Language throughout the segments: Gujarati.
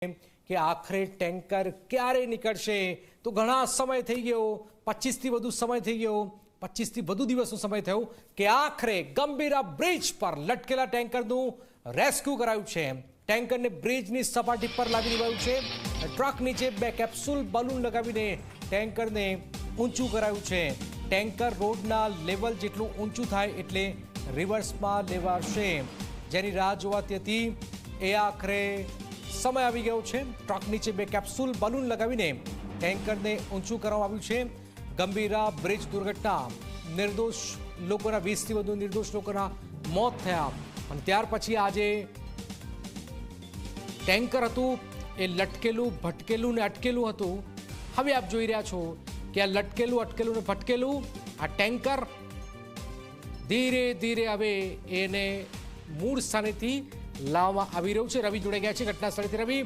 કે આખરે ટેન્કર ક્યારે નીકળશે? તો ઘણા સમય થઈ ગયો પચીસથી વધુ સમય થઈ ગયો પચીસથી વધુ દિવસનો સમય થયો કે આખરે ગંભીરા બ્રિજ પર લટકેલા ટેન્કરનું રેસ્ક્યુ કરાયું છે. ટેન્કરને બ્રિજની સપાટી પર લાવી દેવાયું છે. ટ્રક નીચે બે કેપ્સ્યુલ બલૂન લગાવીને ટેન્કરને ઊંચું કરાયું છે. ટેન્કર રોડના લેવલ જેટલું ઊંચું થાય એટલે રિવર્સમાં લેવાશે. જેની રાહ જોવાતી હતી એ આખરે સમય આવી ગયો છે. ટ્રક નીચે બે કેપ્સ્યુલ બલૂન લગાવીને ટેન્કરને ઊંચું કરવામાં આવ્યું છે. ગંભીરા બ્રિજ દુર્ઘટના. નિર્દોષ લોકોના, વીસથી વધુ નિર્દોષ લોકોના મોત થયા. અને ત્યાર પછી આજે ટેન્કર હતું. એ લટકેલું, ભટકેલું ને અટકેલું હતું. હવે આપ જોઈ રહ્યા છો કે આ લટકેલું, અટકેલું ને ભટકેલું આ ટેન્કર ધીરે ધીરે હવે એને મૂળ સ્થાનેથી લાવવામાં આવી રહ્યું છે. રવિ જોડે ગયા છે ઘટના સ્થળેથી રવિ,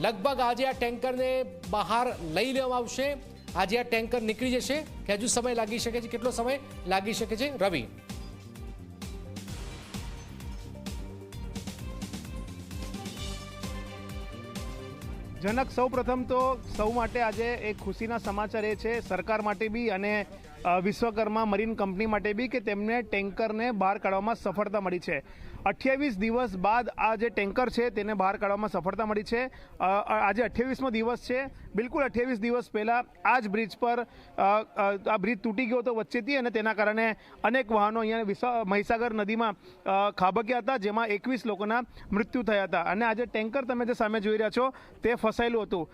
લગભગ આજે આ ટેન્કરને બહાર લઈ લેવામાં આવશે. આજે આ ટેન્કર નીકળી જશે. કે હજુ સમય લાગી શકે છે? કેટલો સમય લાગી શકે છે? રવિ. જનક, સૌ પ્રથમ તો સૌ માટે આજે એક ખુશીના સમાચાર એ છે. સરકાર માટે બી અને વિશ્વકર્મા મરીન કંપની માટે બી કે તેમને ટેન્કરને બહાર કાઢવામાં સફળતા મળી છે. અઠ્યાવીસ દિવસ બાદ આ જે ટેન્કર છે તેને બહાર કાઢવામાં સફળતા મળી છે. આજે અઠ્યાવીસમો દિવસ છે. બિલકુલ અઠ્યાવીસ દિવસ પહેલાં આ જ બ્રિજ પર આ બ્રિજ તૂટી ગયો હતો વચ્ચેથી અને તેના કારણે અનેક વાહનો અહીંયા મહીસાગર નદીમાં ખાબક્યા હતા, જેમાં એકવીસ લોકોના મૃત્યુ થયા હતા. અને આજે ટેન્કર તમે જે સામે જોઈ રહ્યા છો, તે ફસાયેલું હતું.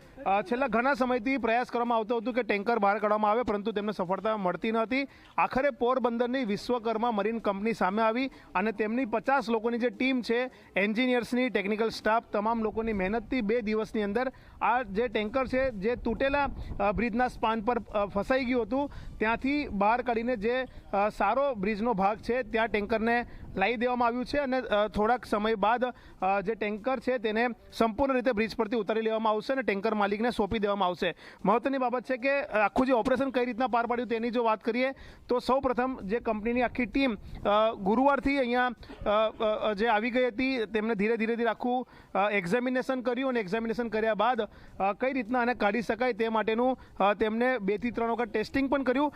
છેલ્લા ઘણા સમયથી પ્રયાસ કરવામાં આવતો હતું કે ટેન્કર બહાર કાઢવામાં આવે, પરંતુ તેમને સફળતા મળતી ન હતી. આખરે પોરબંદરની વિશ્વકર્મા મરીન કંપની સામે આવી અને તેમની પચાસ લોકોની જે ટીમ છે, એન્જિનિયર્સની ટેકનિકલ સ્ટાફ તમામ લોકોની મહેનતથી બે દિવસની અંદર આ જે ટેન્કર છે, જે તૂટેલા બ્રિજના સ્પાન પર ફસાઈ ગયું હતું, ત્યાંથી બહાર કાઢીને જે સારો બ્રિજનો ભાગ છે, ત્યાં ટેન્કરને લાવી દેવામાં આવ્યું છે અને થોડાક સમય બાદ જે ટેન્કર છે તેને સંપૂર્ણ રીતે બ્રિજ પરથી ઉતારી લેવામાં આવશે અને ટેન્કર માલિકને સોંપી દેવામાં આવશે. મહત્વની બાબત છે કે આખું જે ઓપરેશન કઈ રીતના પાર પાડ્યું તેની જો વાત કરીએ, તો સૌ પ્રથમ જે કંપનીની આખી ટીમ ગુરુવારથી અહીંયા જે આવી ગઈ હતી તેમણે ધીરે ધીરે ધીરે આખું એક્ઝામિનેશન કર્યું અને એક્ઝામિનેશન કર્યા બાદ કઈ રીતના આને કાઢી શકાય તે માટેનું તેમણે બેથી ત્રણ વખત ટેસ્ટિંગ પણ કર્યું.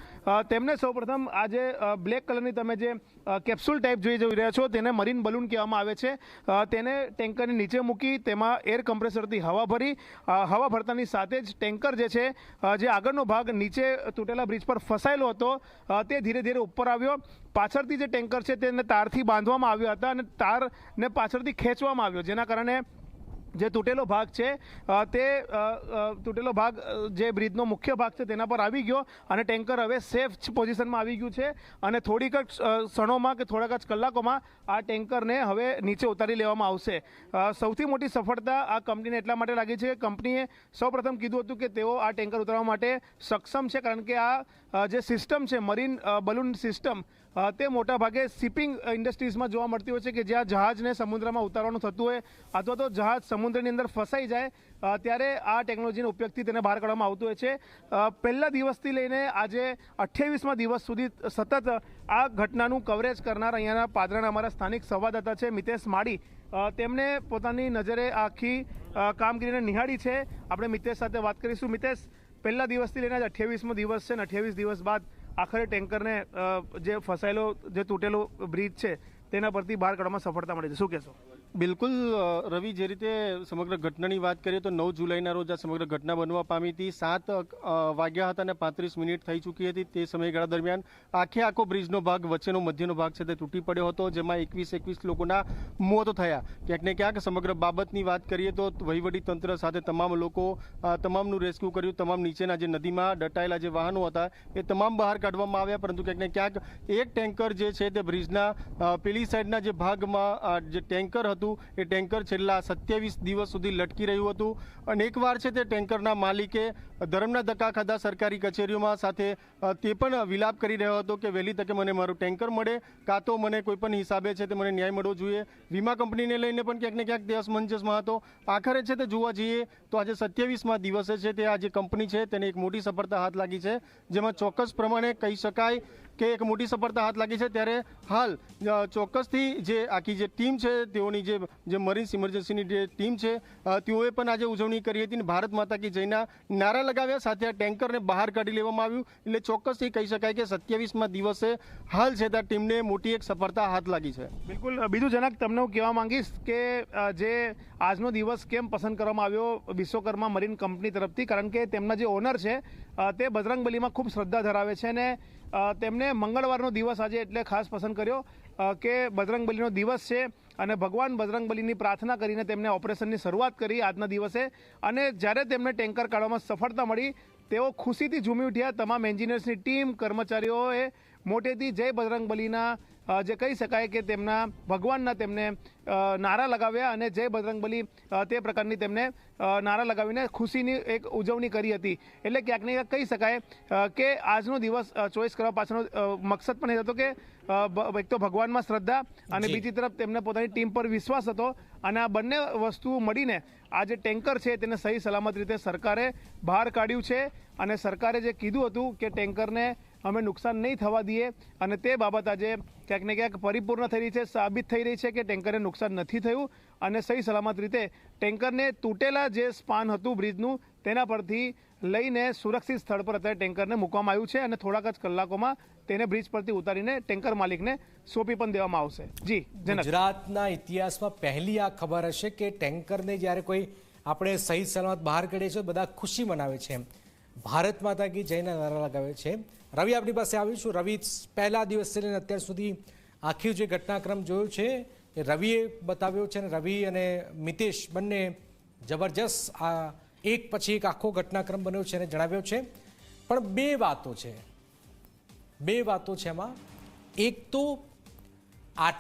તેમને સૌપ્રથમ આ જે બ્લેક કલરની તમે જે કેપ્સ્યુલ ટાઈપ જોઈ જોઈ રહ્યા છો, તેને મરીન બલૂન કહેવામાં આવે છે. તેને ટેન્કરની નીચે મૂકી, તેમાં એર કમ્પ્રેસરથી હવા ભરી હવા ભરતાની સાથે જ ટેન્કર જે છે જે આગળનો ભાગ નીચે તૂટેલા બ્રિજ પર ફસાયેલો હતો તે ધીરે ધીરે ઉપર આવ્યો. પાછળથી જે ટેન્કર છે, તેને તારથી બાંધવામાં આવ્યા હતા અને તારને પાછળથી ખેંચવામાં આવ્યો, જેના કારણે જે તૂટેલો ભાગ છે તે તૂટેલો ભાગ જે બ્રિજનો મુખ્ય ભાગ છે તેના પર આવી ગયો અને ટેન્કર હવે સેફ પોઝિશનમાં આવી ગયું છે અને થોડીક જ ક્ષણોમાં કે થોડાક જ કલાકોમાં આ ટેન્કરને હવે નીચે ઉતારી લેવામાં આવશે. સૌથી મોટી સફળતા આ કંપનીને એટલા માટે લાગી છે કે કંપનીએ સૌપ્રથમ કીધું હતું કે તેઓ આ ટેન્કર ઉતારવા માટે સક્ષમ છે, કારણ કે આ જે સિસ્ટમ છે મરીન બલૂન સિસ્ટમ તે મોટા ભાગે શિપિંગ ઇન્ડસ્ટ્રીઝમાં જોવા મળતી હોય છે કે જ્યાં જહાજને સમુદ્રમાં ઉતારવાનું થતું હોય અથવા તો જહાજ સમુદ્રની અંદર ફસાઈ જાય ત્યારે આ ટેકનોલોજીના ઉપયોગથી તેને બહાર કાઢવામાં આવતું હોય છે. પહેલા દિવસથી લઈને આજે અઠ્યાવીસમાં દિવસ સુધી સતત આ ઘટનાનું કવરેજ કરનાર અહીંયાના પાદરાના અમારા સ્થાનિક સંવાદદાતા છે મિતેશ માળી. તેમણે પોતાની નજરે આખી કામગીરીને નિહાળી છે. આપણે મિતેશ સાથે વાત કરીશું. મિતેશ, પહેલા દિવસથી લઈને આજે અઠ્યાવીસમો દિવસ છે અને અઠ્યાવીસ દિવસ બાદ આખરે ટેન્કરને જે ફસાયેલો, જે તૂટેલો બ્રિજ છે, તેના પરથી બહાર કાઢવામાં સફળતા મળી છે. શું કહેશો? બિલકુલ રવિ, જે રીતે સમગ્ર ઘટનાની વાત કરીએ તો નવ જુલાઈના રોજ આ સમગ્ર ઘટના બનવા પામી હતી. સાત વાગ્યા હતા અને પાંત્રીસ મિનિટ થઈ ચૂકી હતી તે સમયગાળા દરમિયાન આખે આખો બ્રિજનો ભાગ, વચ્ચેનો મધ્યનો ભાગ છે તે તૂટી પડ્યો હતો, જેમાં એકવીસ એકવીસ લોકોના મોત થયા. ક્યાંક ને ક્યાંક સમગ્ર બાબતની વાત કરીએ તો તંત્ર સાથે તમામ લોકો તમામનું રેસ્ક્યુ કર્યું. તમામ નીચેના જે નદીમાં દટાયેલા જે વાહનો હતા એ તમામ બહાર કાઢવામાં આવ્યા, પરંતુ ક્યાંક ને ક્યાંક એક ટેન્કર જે છે તે બ્રિજના પેલી સાઈડના જે ભાગમાં જે ટેન્કર હતું એ ટેન્કર છેલ્લા સત્યાવીસ દિવસ સુધી લટકી રહ્યું હતું. અને એકવાર છે તે ટેન્કરના માલિકે ધર્મના ધક્કા ખાધા સરકારી કચેરીઓમાં સાથે તે પણ વિલાપ કરી રહ્યો હતો કે વહેલી તકે મને મારું ટેન્કર મળે, કાં તો મને કોઈ પણ હિસાબે છે તે મને ન્યાય મળવો જોઈએ. વીમા કંપનીને લઈને પણ ક્યાંક ને ક્યાંક તે અસમંજસમાં હતો. આખરે છે તે જોવા જઈએ તો આજે સત્યાવીસમાં દિવસે છે તે આ જે કંપની છે તેને એક મોટી સફળતા હાથ લાગી છે, જેમાં ચોક્કસ પ્રમાણે કહી શકાય કે એક મોટી સફળતા હાથ લાગી છે ત્યારે હાલ ચોક્કસથી જે આખી જે ટીમ છે, તેઓની જે જે મરીન્સ ઇમરજન્સીની જે ટીમ છે તેઓએ પણ આજે ઉજવણી કરી હતી અને ભારત માતા કી જયના નારા લગાવ્યા. સાથે આ ટેન્કરને બહાર કાઢી લેવામાં આવ્યું. એટલે ચોક્કસથી કહી શકાય કે સત્યાવીસમાં દિવસે હાલ છે ત્યાં ટીમને મોટી એક સફળતા હાથ લાગી છે. બિલકુલ. બીજું જનક તમને હું કહેવા માંગીશ કે જે આજનો દિવસ કેમ પસંદ કરવામાં આવ્યો વિશ્વકર્મા મરીન કંપની તરફથી? કારણ કે તેમના જે ઓનર છે તે બજરંગબલીમાં ખૂબ શ્રદ્ધા ધરાવે છે અને અ, તેમને મંગળવારનો દિવસ આજે એટલે ખાસ પસંદ કર્યો કે બજરંગબલીનો દિવસ છે અને ભગવાન બજરંગબલીની પ્રાર્થના કરીને તેમને ઓપરેશનની શરૂઆત કરી આજના દિવસે. અને જ્યારે તેમને ટેન્કર કાઢવામાં સફળતા મળી તેઓ ખુશીથી ઝૂમી ઉઠ્યા. તમામ એન્જિનિયર્સની ટીમ કર્મચારીઓએ મોટેથી જય બજરંગબલીના જે કહી શકાય કે તેમના ભગવાનના તેમને નારા લગાવ્યા અને જય બજરંગબલી તે પ્રકારની તેમને નારા લગાવીને ખુશીની એક ઉજવણી કરી હતી. એટલે ક્યાંક ને ક્યાંક કહી શકાય કે આજનો દિવસ ચોઈસ કરવા પાછળનો મકસદ પણ એ હતો કે એક તો ભગવાનમાં શ્રદ્ધા અને બીજી તરફ તેમને પોતાની ટીમ પર વિશ્વાસ હતો અને આ બંને વસ્તુ મળીને આ જે ટેન્કર છે તેને સહી સલામત રીતે સરકારે બહાર કાઢ્યું છે અને સરકારે જે કીધું હતું કે ટેન્કરને અમે નુકસાન નહીં થવા દઈએ અને તે બાબત આજે ક્યાંક ને ક્યાંક પરિપૂર્ણ થઈ રહી છે, સાબિત થઈ રહી છે કે ટેન્કરને નુકસાન નથી થયું અને સહી સલામત રીતે ટેન્કરને તૂટેલા જે સ્પાન હતું બ્રિજનું, તેના પરથી લઈને સુરક્ષિત સ્થળ પર અત્યારે ટેન્કરને મૂકવામાં આવ્યું છે અને થોડાક જ કલાકોમાં તેને બ્રિજ પરથી ઉતારીને ટેન્કર માલિકને સોંપી પણ દેવામાં આવશે. જી ગુજરાતના ઇતિહાસમાં પહેલી આ ખબર હશે કે ટેન્કરને જ્યારે કોઈ આપણે સહી સલામત બહાર કાઢીએ છીએ, બધા ખુશી મનાવે છે ભારત માતા કી જયના નારા લગાવે છે. રવિ આપણી પાસે આવ્યું છું. રવિ પહેલા દિવસથી લઈને અત્યાર સુધી આખી જે ઘટનાક્રમ જોયો છે એ રવિએ બતાવ્યો છે અને રવિ અને મિતેશ બંને જબરજસ્ત આ એક પછી એક આખો ઘટનાક્રમ બન્યો છે અને જણાવ્યો છે. પણ બે વાતો છે. બે વાતો છે એમાં. એક તો આટલા